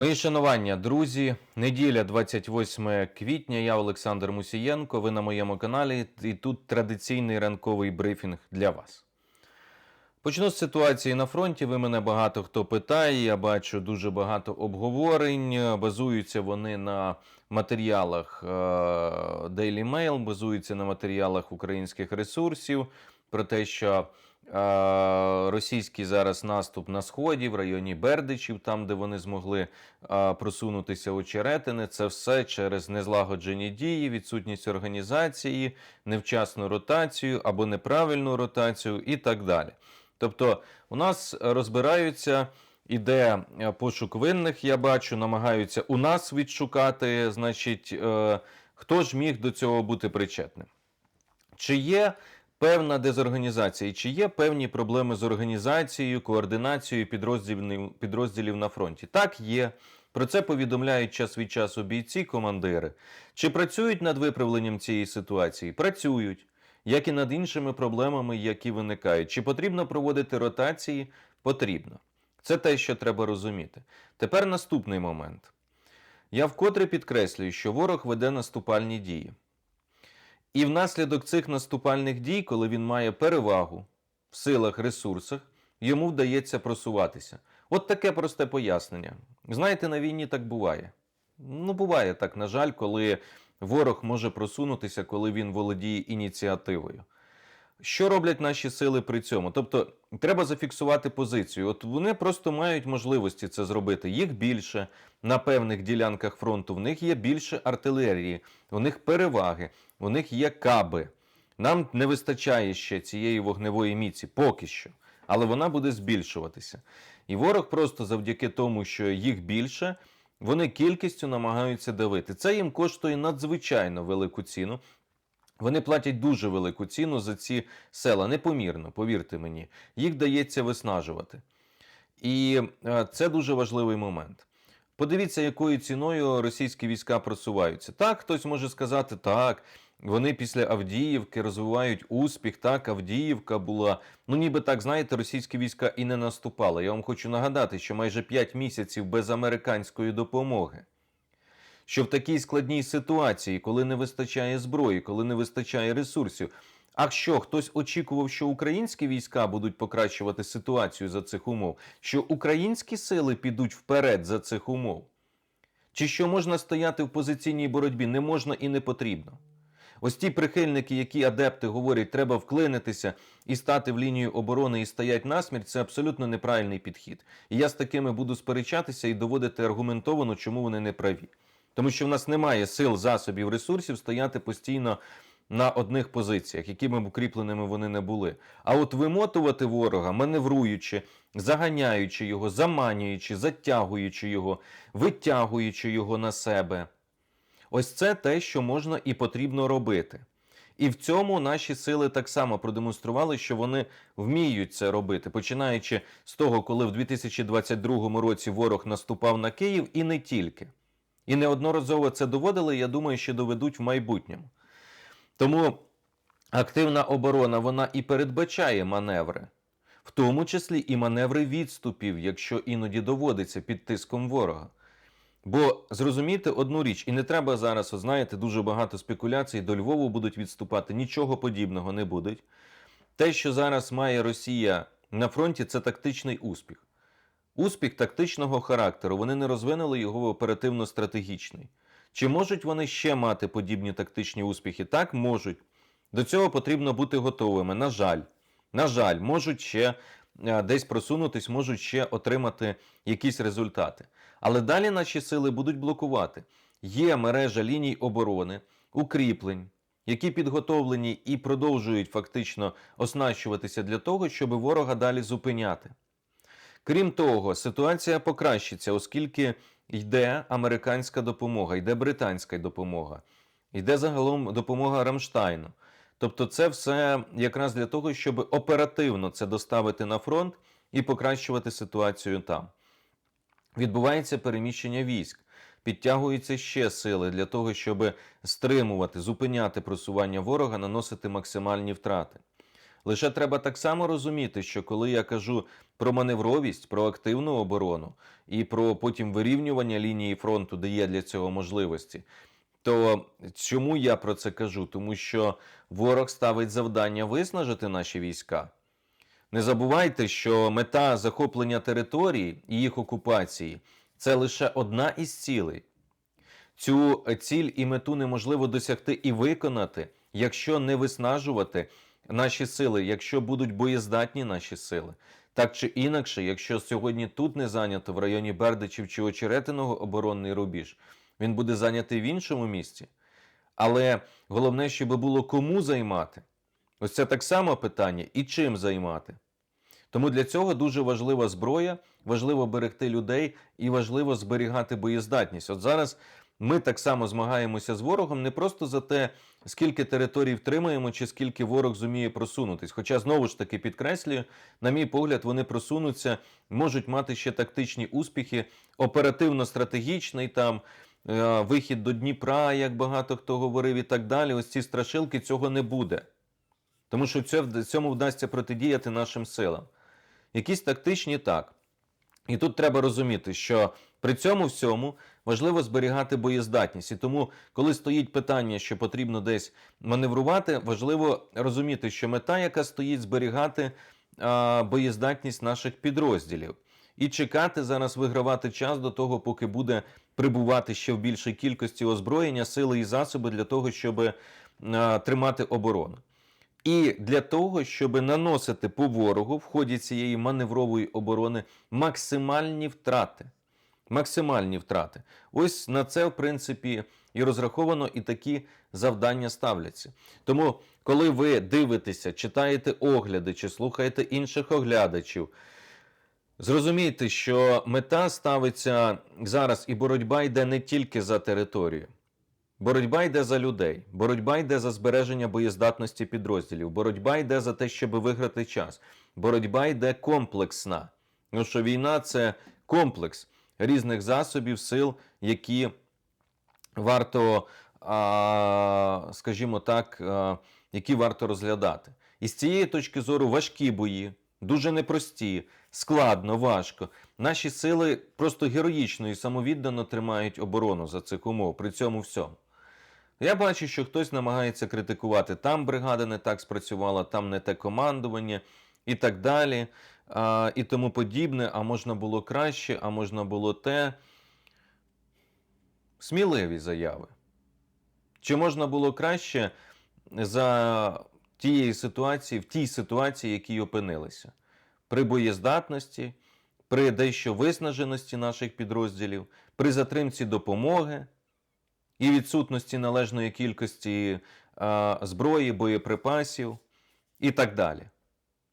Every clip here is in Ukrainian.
Мої шанування, друзі. Неділя, 28 квітня. Я Олександр Мусієнко. Ви на моєму каналі, і тут традиційний ранковий брифінг для вас. Почну з ситуації на фронті. Ви мене багато хто питає. Я бачу дуже багато обговорень. Базуються вони на матеріалах е, Daily Mail, базуються на матеріалах українських ресурсів про те, що російський зараз наступ на сході в районі Бердичів, там де вони змогли просунутися очеретини, це все через незлагоджені дії, відсутність організації, невчасну ротацію або неправильну ротацію і так далі. Тобто, у нас розбираються. Іде е, пошук винних, я бачу, намагаються у нас відшукати, значить, е, хто ж міг до цього бути причетним. Чи є певна дезорганізація, чи є певні проблеми з організацією, координацією підрозділів, підрозділів на фронті? Так, є. Про це повідомляють час від часу бійці, командири. Чи працюють над виправленням цієї ситуації? Працюють. Як і над іншими проблемами, які виникають. Чи потрібно проводити ротації? Потрібно. Це те, що треба розуміти. Тепер наступний момент. Я вкотре підкреслюю, що ворог веде наступальні дії. І внаслідок цих наступальних дій, коли він має перевагу в силах, ресурсах, йому вдається просуватися. От таке просте пояснення. Знаєте, на війні так буває. Ну, буває так, на жаль, коли ворог може просунутися, коли він володіє ініціативою. Що роблять наші сили при цьому? Тобто, треба зафіксувати позицію. От вони просто мають можливості це зробити. Їх більше на певних ділянках фронту, в них є більше артилерії, у них переваги, у них є каби. Нам не вистачає ще цієї вогневої міці, поки що. Але вона буде збільшуватися. І ворог просто завдяки тому, що їх більше, вони кількістю намагаються давити. Це їм коштує надзвичайно велику ціну. Вони платять дуже велику ціну за ці села, непомірно, повірте мені. Їх дається виснажувати. І е, це дуже важливий момент. Подивіться, якою ціною російські війська просуваються. Так, хтось може сказати, так, вони після Авдіївки розвивають успіх. Так, Авдіївка була. Ну, ніби так, знаєте, російські війська і не наступали. Я вам хочу нагадати, що майже 5 місяців без американської допомоги. Що в такій складній ситуації, коли не вистачає зброї, коли не вистачає ресурсів. А що хтось очікував, що українські війська будуть покращувати ситуацію за цих умов, що українські сили підуть вперед за цих умов? Чи що можна стояти в позиційній боротьбі? Не можна і не потрібно. Ось ті прихильники, які адепти говорять, треба вклинитися і стати в лінію оборони і стоять насмерть, це абсолютно неправильний підхід. І я з такими буду сперечатися і доводити аргументовано, чому вони не праві. Тому що в нас немає сил, засобів, ресурсів стояти постійно на одних позиціях, якими б укріпленими вони не були. А от вимотувати ворога, маневруючи, заганяючи його, заманюючи, затягуючи його, витягуючи його на себе. Ось це те, що можна і потрібно робити. І в цьому наші сили так само продемонстрували, що вони вміють це робити, починаючи з того, коли в 2022 році ворог наступав на Київ, і не тільки. І неодноразово це доводили, я думаю, що доведуть в майбутньому. Тому активна оборона вона і передбачає маневри, в тому числі і маневри відступів, якщо іноді доводиться під тиском ворога. Бо зрозумійте одну річ, і не треба зараз, о, знаєте, дуже багато спекуляцій до Львову будуть відступати, нічого подібного не будуть. Те, що зараз має Росія на фронті, це тактичний успіх. Успіх тактичного характеру, вони не розвинули його в оперативно-стратегічний. Чи можуть вони ще мати подібні тактичні успіхи? Так, можуть. До цього потрібно бути готовими. На жаль, на жаль, можуть ще е, десь просунутись, можуть ще отримати якісь результати. Але далі наші сили будуть блокувати. Є мережа ліній оборони, укріплень, які підготовлені і продовжують фактично оснащуватися для того, щоб ворога далі зупиняти. Крім того, ситуація покращиться, оскільки йде американська допомога, йде британська допомога, йде загалом допомога Рамштайну. Тобто, це все якраз для того, щоб оперативно це доставити на фронт і покращувати ситуацію там. Відбувається переміщення військ, підтягуються ще сили для того, щоб стримувати, зупиняти просування ворога, наносити максимальні втрати. Лише треба так само розуміти, що коли я кажу про маневровість, про активну оборону і про потім вирівнювання лінії фронту, де є для цього можливості, то чому я про це кажу? Тому що ворог ставить завдання виснажити наші війська. Не забувайте, що мета захоплення території і їх окупації це лише одна із цілей. Цю ціль і мету неможливо досягти і виконати, якщо не виснажувати наші сили, якщо будуть боєздатні наші сили. Так чи інакше, якщо сьогодні тут не зайнято в районі Бердичів чи Очеретиного оборонний рубіж, він буде зайнятий в іншому місці. Але головне, щоб було кому займати. Ось це так само питання і чим займати. Тому для цього дуже важлива зброя, важливо берегти людей і важливо зберігати боєздатність. От зараз ми так само змагаємося з ворогом не просто за те, скільки територій втримаємо, чи скільки ворог зуміє просунутись. Хоча знову ж таки підкреслюю, на мій погляд, вони просунуться, можуть мати ще тактичні успіхи, оперативно-стратегічний там. е, Вихід до Дніпра, як багато хто говорив, і так далі. Ось ці страшилки цього не буде. Тому що цьому вдасться протидіяти нашим силам. Якісь тактичні так. І тут треба розуміти, що при цьому всьому важливо зберігати боєздатність. І тому, коли стоїть питання, що потрібно десь маневрувати, важливо розуміти, що мета, яка стоїть, зберігати боєздатність наших підрозділів. І чекати зараз вигравати час до того, поки буде прибувати ще в більшій кількості озброєння, сили і засоби для того, щоб тримати оборону. І для того, щоб наносити по ворогу в ході цієї маневрової оборони максимальні втрати. Максимальні втрати. Ось на це, в принципі, і розраховано, і такі завдання ставляться. Тому, коли ви дивитеся, читаєте огляди чи слухаєте інших оглядачів, зрозумійте, що мета ставиться зараз, і боротьба йде не тільки за територію. Боротьба йде за людей, боротьба йде за збереження боєздатності підрозділів, боротьба йде за те, щоб виграти час. Боротьба йде комплексна. Тому що війна це комплекс різних засобів, сил, які варто, скажімо так, які варто розглядати. І з цієї точки зору важкі бої, дуже непрості, складно, важко. Наші сили просто героїчно і самовіддано тримають оборону за цих умов при цьому всьому. Я бачу, що хтось намагається критикувати, там бригада не так спрацювала, там не те командування і так далі, а, і тому подібне, а можна було краще, а можна було те. Сміливі заяви. Чи можна було краще за тієї ситуації, в тій ситуації, в якій опинилися? При боєздатності, при дещо виснаженості наших підрозділів, при затримці допомоги і відсутності належної кількості а, зброї, боєприпасів і так далі.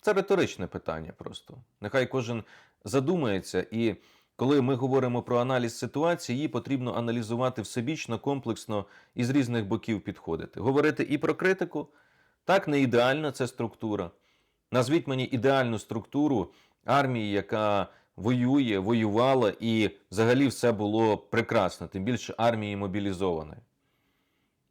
Це риторичне питання просто. Нехай кожен задумається, і коли ми говоримо про аналіз ситуації, її потрібно аналізувати всебічно, комплексно і з різних боків підходити. Говорити і про критику, так не ідеальна це структура. Назвіть мені ідеальну структуру армії, яка воює, воювала, і взагалі все було прекрасно, тим більше армії мобілізованої.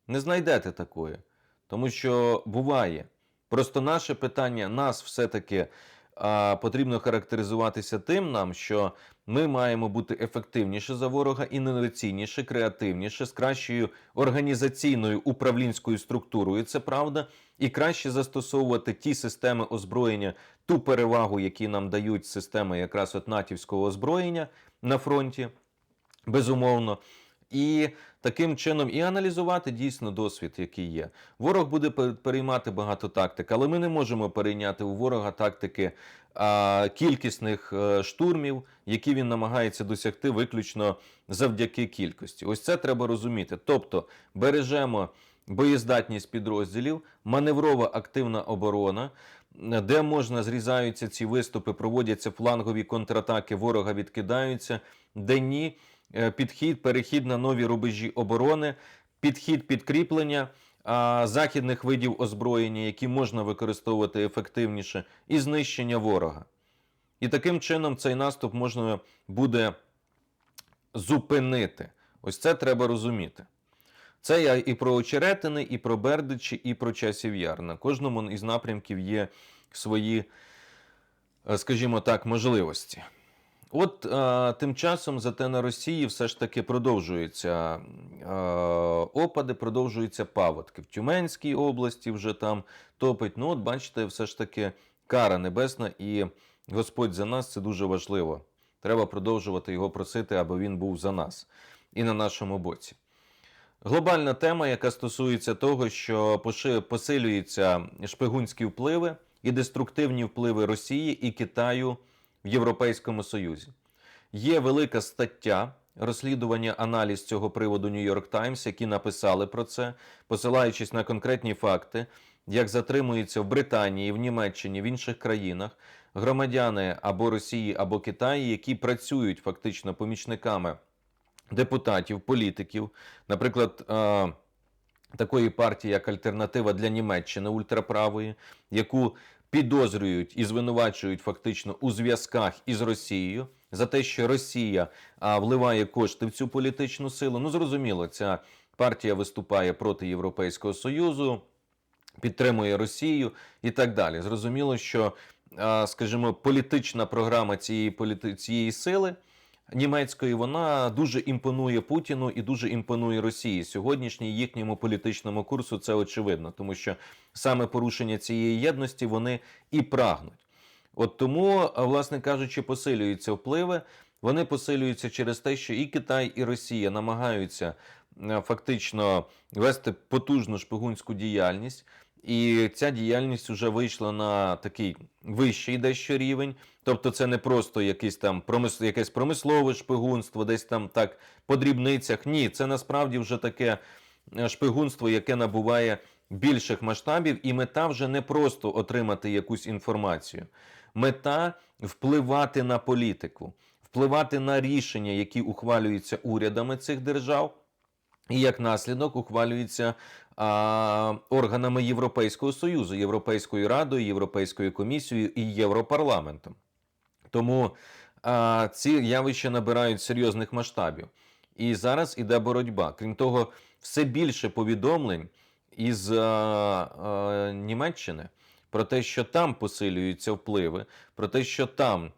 Не знайдете такої, тому що буває. Просто наше питання, нас все-таки а, потрібно характеризуватися тим нам, що ми маємо бути ефективніше за ворога, інноваційніше, креативніше, з кращою організаційною управлінською структурою, це правда, і краще застосовувати ті системи озброєння, ту перевагу, які нам дають системи якраз от натівського озброєння на фронті, безумовно. І таким чином і аналізувати дійсно досвід, який є. Ворог буде переймати багато тактик, але ми не можемо перейняти у ворога тактики а, кількісних е, штурмів, які він намагається досягти виключно завдяки кількості. Ось це треба розуміти. Тобто бережемо боєздатність підрозділів, маневрова активна оборона. Де можна зрізаються ці виступи, проводяться флангові контратаки, ворога відкидаються, де ні, підхід, перехід на нові рубежі оборони, підхід підкріплення західних видів озброєння, які можна використовувати ефективніше, і знищення ворога. І таким чином цей наступ можна буде зупинити. Ось це треба розуміти. Це я і про очеретини, і про Бердичі, і про часів яр. На кожному із напрямків є свої, е, скажімо так, можливості. От е, тим часом, зате на Росії все ж таки продовжуються е, опади, продовжуються паводки. В Тюменській області вже там топить. Ну, от бачите, все ж таки кара небесна, і Господь за нас це дуже важливо. Треба продовжувати його просити, аби він був за нас і на нашому боці. Глобальна тема, яка стосується того, що посилюються шпигунські впливи і деструктивні впливи Росії і Китаю в Європейському Союзі. Є велика стаття розслідування, аналіз цього приводу York Times, які написали про це, посилаючись на конкретні факти, як затримуються в Британії, в Німеччині, в інших країнах громадяни або Росії, або Китаю, які працюють фактично помічниками депутатів, політиків, наприклад. е, Такої партії, як Альтернатива для Німеччини ультраправої, яку підозрюють і звинувачують фактично у зв'язках із Росією за те, що Росія а, вливає кошти в цю політичну силу. Ну зрозуміло, ця партія виступає проти Європейського союзу, підтримує Росію і так далі. Зрозуміло, що, а, скажімо, політична програма цієї політи... цієї сили. Німецької вона дуже імпонує Путіну і дуже імпонує Росії. Сьогоднішній їхньому політичному курсу це очевидно, тому що саме порушення цієї єдності вони і прагнуть. От тому, власне кажучи, посилюються впливи. Вони посилюються через те, що і Китай, і Росія намагаються е, фактично вести потужну шпигунську діяльність. І ця діяльність вже вийшла на такий вищий дещо рівень. Тобто, це не просто якийсь там промис... якесь промислове шпигунство, десь там так по дрібницях. Ні, це насправді вже таке е, шпигунство, яке набуває більших масштабів, і мета вже не просто отримати якусь інформацію. Мета впливати на політику, впливати на рішення, які ухвалюються урядами цих держав, і як наслідок ухвалюються а, органами Європейського Союзу, Європейською Радою, Європейською комісією і Європарламентом. Тому ці явища набирають серйозних масштабів. І зараз іде боротьба. Крім того, все більше повідомлень із а, а, Німеччини про те, що там посилюються впливи, про те, що там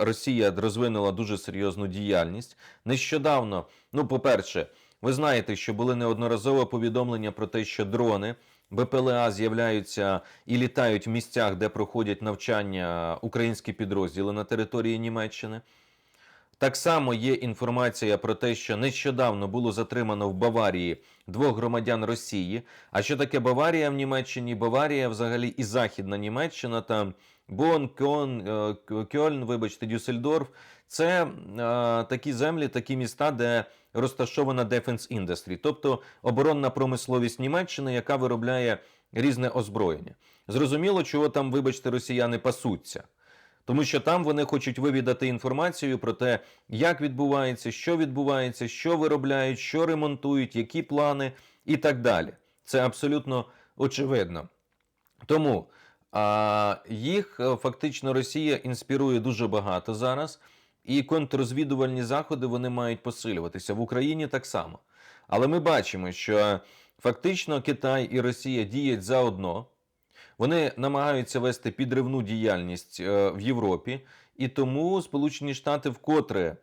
Росія розвинула дуже серйозну діяльність. Нещодавно, ну, по-перше, ви знаєте, що були неодноразово повідомлення про те, що дрони БПЛА з'являються і літають в місцях, де проходять навчання українські підрозділи на території Німеччини. Так само є інформація про те, що нещодавно було затримано в Баварії двох громадян Росії. А що таке Баварія в Німеччині? Баварія, взагалі, і Західна Німеччина, там Бон, Кьон, е, Кьольн, вибачте, Дюссельдорф. Це е, такі землі, такі міста, де розташована Defense Industry, тобто оборонна промисловість Німеччини, яка виробляє різне озброєння. Зрозуміло, чого там, вибачте, росіяни пасуться. Тому що там вони хочуть вивідати інформацію про те, як відбувається, що відбувається, що виробляють, що ремонтують, які плани і так далі. Це абсолютно очевидно. Тому а, їх е, фактично Росія інспірує дуже багато зараз, і контррозвідувальні заходи вони мають посилюватися в Україні так само. Але ми бачимо, що фактично Китай і Росія діють заодно. Вони намагаються вести підривну діяльність е, в Європі, і тому Сполучені Штати вкотре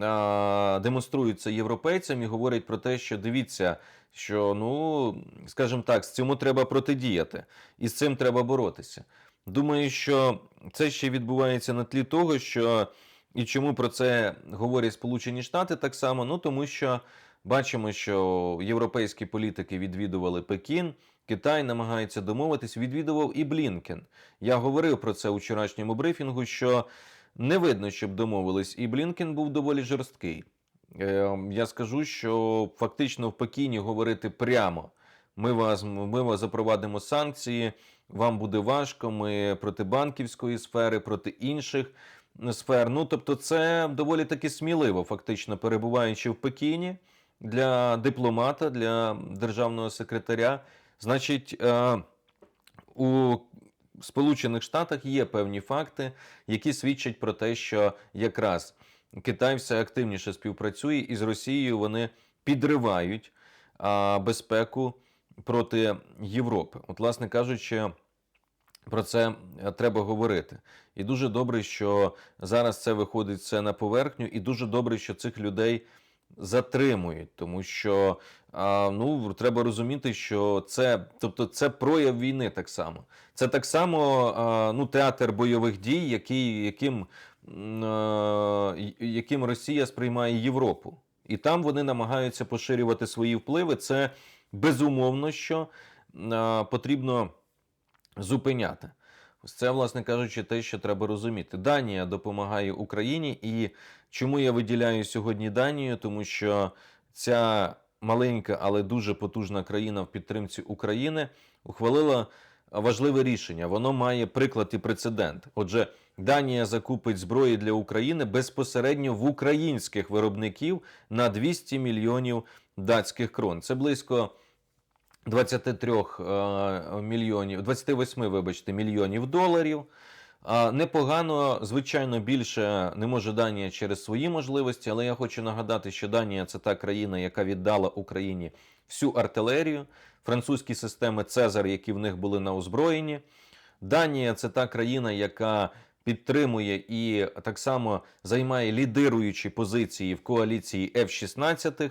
а, демонструються європейцям і говорять про те, що дивіться, що ну скажімо так, з цьому треба протидіяти, і з цим треба боротися. Думаю, що це ще відбувається на тлі того, що і чому про це говорять Сполучені Штати так само. Ну тому що бачимо, що європейські політики відвідували Пекін. Китай намагається домовитись, відвідував і Блінкен. Я говорив про це у вчорашньому брифінгу, що не видно, щоб домовились, і Блінкен був доволі жорсткий. Е, я скажу, що фактично в Пекіні говорити прямо: ми вас, ми вас запровадимо санкції, вам буде важко. Ми проти банківської сфери, проти інших сфер. Ну тобто, це доволі таки сміливо, фактично перебуваючи в Пекіні для дипломата, для державного секретаря. Значить, е, у Сполучених Штатах є певні факти, які свідчать про те, що якраз Китай все активніше співпрацює і з Росією вони підривають безпеку проти Європи. От, власне кажучи, про це е, треба говорити. І дуже добре, що зараз це виходить все на поверхню, і дуже добре, що цих людей затримують, тому що ну, треба розуміти, що це, тобто, це прояв війни так само. Це так само ну, театр бойових дій, який, яким, й- яким Росія сприймає Європу. І там вони намагаються поширювати свої впливи. Це безумовно, що потрібно зупиняти. Ось це, власне кажучи, те, що треба розуміти. Данія допомагає Україні, і чому я виділяю сьогодні Данію? Тому що ця маленька, але дуже потужна країна в підтримці України ухвалила важливе рішення. Воно має приклад і прецедент. Отже, Данія закупить зброї для України безпосередньо в українських виробників на 200 мільйонів датських крон. Це близько 23 е, мільйонів, 28, вибачте, мільйонів доларів. Непогано, звичайно, більше не може Данія через свої можливості, але я хочу нагадати, що Данія це та країна, яка віддала Україні всю артилерію, французькі системи Цезар, які в них були на озброєнні. Данія це та країна, яка підтримує і так само займає лідируючі позиції в коаліції F-16.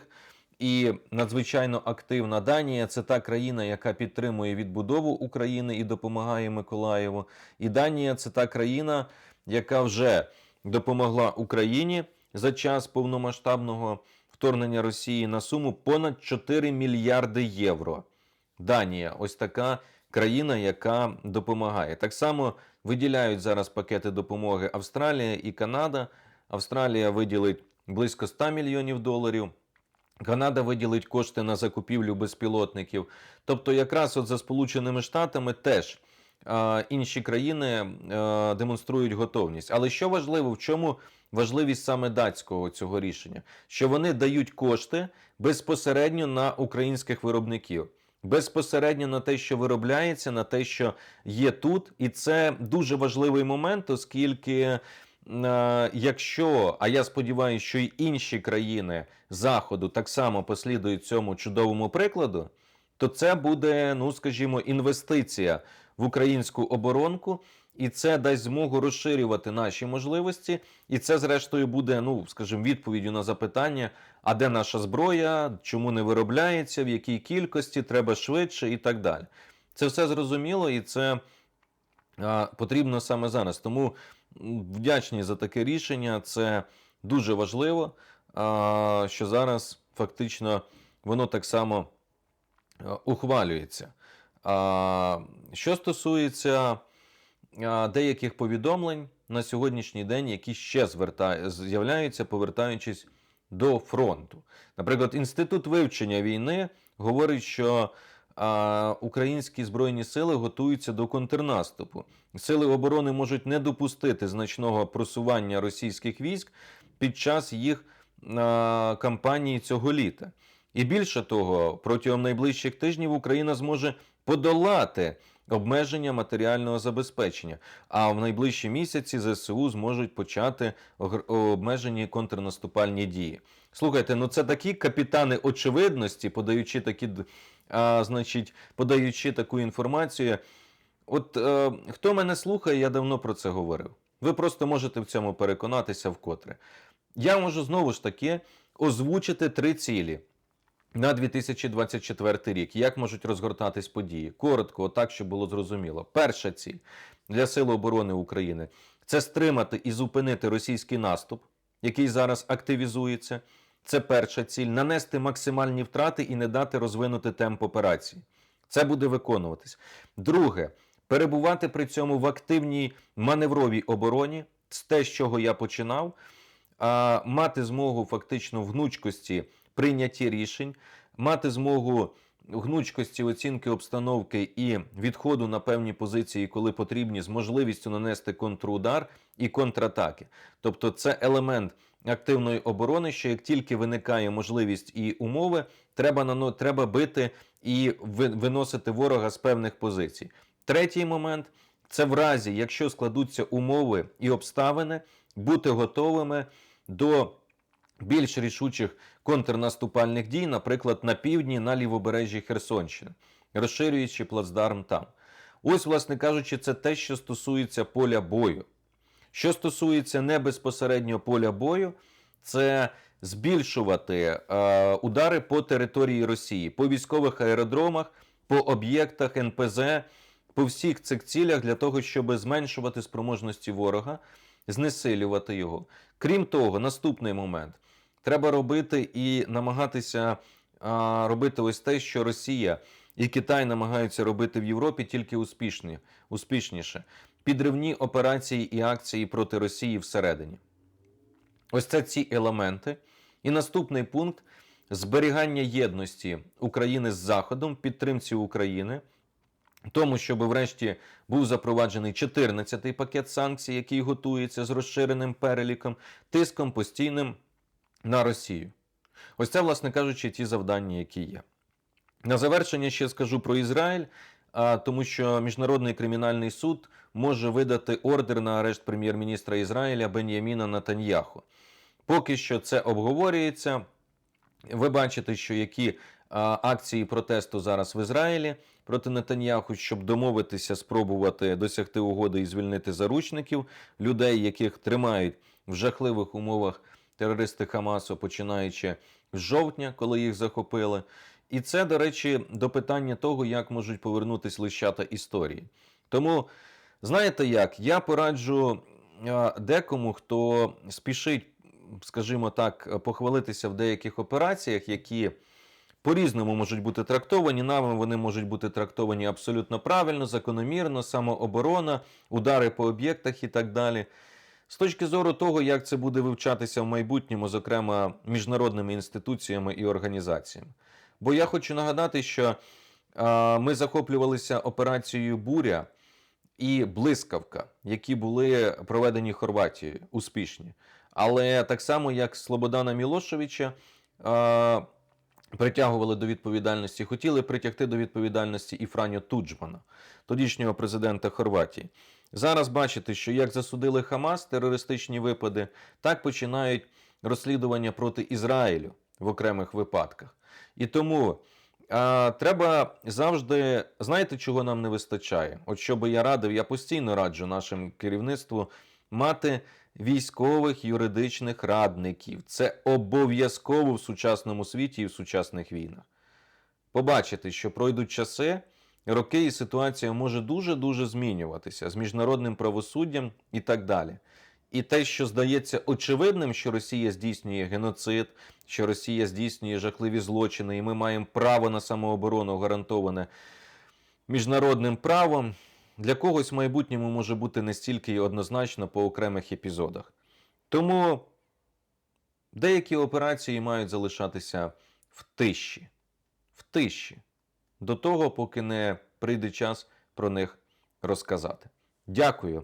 І надзвичайно активна Данія це та країна, яка підтримує відбудову України і допомагає Миколаєву. І Данія це та країна, яка вже допомогла Україні за час повномасштабного вторгнення Росії на суму понад 4 мільярди євро. Данія ось така країна, яка допомагає. Так само виділяють зараз пакети допомоги Австралія і Канада. Австралія виділить близько 100 мільйонів доларів. Канада виділить кошти на закупівлю безпілотників. Тобто, якраз от за Сполученими Штатами теж е, інші країни е, демонструють готовність. Але що важливо, в чому важливість саме датського цього рішення? Що вони дають кошти безпосередньо на українських виробників. Безпосередньо на те, що виробляється, на те, що є тут, і це дуже важливий момент, оскільки якщо, а я сподіваюся, що й інші країни Заходу так само послідують цьому чудовому прикладу, то це буде, ну скажімо, інвестиція в українську оборонку, і це дасть змогу розширювати наші можливості. І це, зрештою, буде, ну скажімо, відповіддю на запитання: а де наша зброя, чому не виробляється, в якій кількості, треба швидше і так далі. Це все зрозуміло, і це а, потрібно саме зараз. Тому вдячні за таке рішення. Це дуже важливо, що зараз фактично воно так само ухвалюється. Що стосується деяких повідомлень на сьогоднішній день, які ще з'являються, повертаючись до фронту. Наприклад, Інститут вивчення війни говорить, що а, українські збройні сили готуються до контрнаступу. Сили оборони можуть не допустити значного просування російських військ під час їх кампанії цього літа. І більше того, протягом найближчих тижнів Україна зможе подолати обмеження матеріального забезпечення. А в найближчі місяці ЗСУ зможуть почати обмежені контрнаступальні дії. Слухайте, ну це такі капітани очевидності, подаючи такі, а, значить, подаючи таку інформацію. От е, хто мене слухає, я давно про це говорив. Ви просто можете в цьому переконатися вкотре. Я можу знову ж таки озвучити три цілі на 2024 рік. Як можуть розгортатись події? Коротко, так, щоб було зрозуміло. Перша ціль для Сил оборони України це стримати і зупинити російський наступ, який зараз активізується. Це перша ціль нанести максимальні втрати і не дати розвинути темп операції. Це буде виконуватись. Друге, перебувати при цьому в активній маневровій обороні. Це те, з чого я починав, а, мати змогу фактично в гнучкості прийнятті рішень, мати змогу в гнучкості оцінки обстановки і відходу на певні позиції, коли потрібні, з можливістю нанести контрудар і контратаки. Тобто, це елемент активної оборони, що як тільки виникає можливість і умови, треба нано, треба бити і виносити ворога з певних позицій. Третій момент це в разі, якщо складуться умови і обставини, бути готовими до більш рішучих контрнаступальних дій, наприклад, на півдні на лівобережжі Херсонщини, розширюючи плацдарм там. Ось, власне кажучи, це те, що стосується поля бою. Що стосується не безпосередньо поля бою, це збільшувати е, удари по території Росії, по військових аеродромах, по об'єктах НПЗ, по всіх цих цілях для того, щоб зменшувати спроможності ворога, знесилювати його. Крім того, наступний момент треба робити і намагатися а, робити ось те, що Росія і Китай намагаються робити в Європі тільки успішні, успішніше. Підривні операції і акції проти Росії всередині. Ось це ці елементи. І наступний пункт зберігання єдності України з Заходом, підтримці України, тому, щоб врешті був запроваджений 14-й пакет санкцій, який готується з розширеним переліком, тиском постійним на Росію. Ось це, власне кажучи, ті завдання, які є. На завершення ще скажу про Ізраїль, тому що Міжнародний кримінальний суд може видати ордер на арешт прем'єр-міністра Ізраїля Бен'яміна Натаньяху. Поки що це обговорюється. Ви бачите, що які акції протесту зараз в Ізраїлі проти Нетаньяху, щоб домовитися, спробувати досягти угоди і звільнити заручників, людей, яких тримають в жахливих умовах терористи Хамасу, починаючи з жовтня, коли їх захопили. І це, до речі, до питання того, як можуть повернутися лищата історії. Тому, знаєте як, я пораджу е, декому, хто спішить, скажімо так, похвалитися в деяких операціях, які по-різному можуть бути трактовані. Нами вони можуть бути трактовані абсолютно правильно, закономірно, самооборона, удари по об'єктах і так далі. З точки зору того, як це буде вивчатися в майбутньому, зокрема міжнародними інституціями і організаціями. Бо я хочу нагадати, що е, ми захоплювалися операцією Буря і Блискавка, які були проведені Хорватією успішні. Але так само, як Слободана Мілошевича е, притягували до відповідальності, хотіли притягти до відповідальності і Франьо Туджмана, тодішнього президента Хорватії. Зараз бачите, що як засудили Хамас терористичні випади, так починають розслідування проти Ізраїлю в окремих випадках. І тому а, треба завжди, знаєте, чого нам не вистачає? От що би я радив, я постійно раджу нашому керівництву мати військових юридичних радників. Це обов'язково в сучасному світі і в сучасних війнах. Побачите, що пройдуть часи, роки і ситуація може дуже-дуже змінюватися з міжнародним правосуддям і так далі. І те, що здається очевидним, що Росія здійснює геноцид, що Росія здійснює жахливі злочини, і ми маємо право на самооборону гарантоване міжнародним правом, для когось в майбутньому може бути не стільки однозначно по окремих епізодах. Тому деякі операції мають залишатися в тиші, в тиші, до того, поки не прийде час про них розказати. Дякую,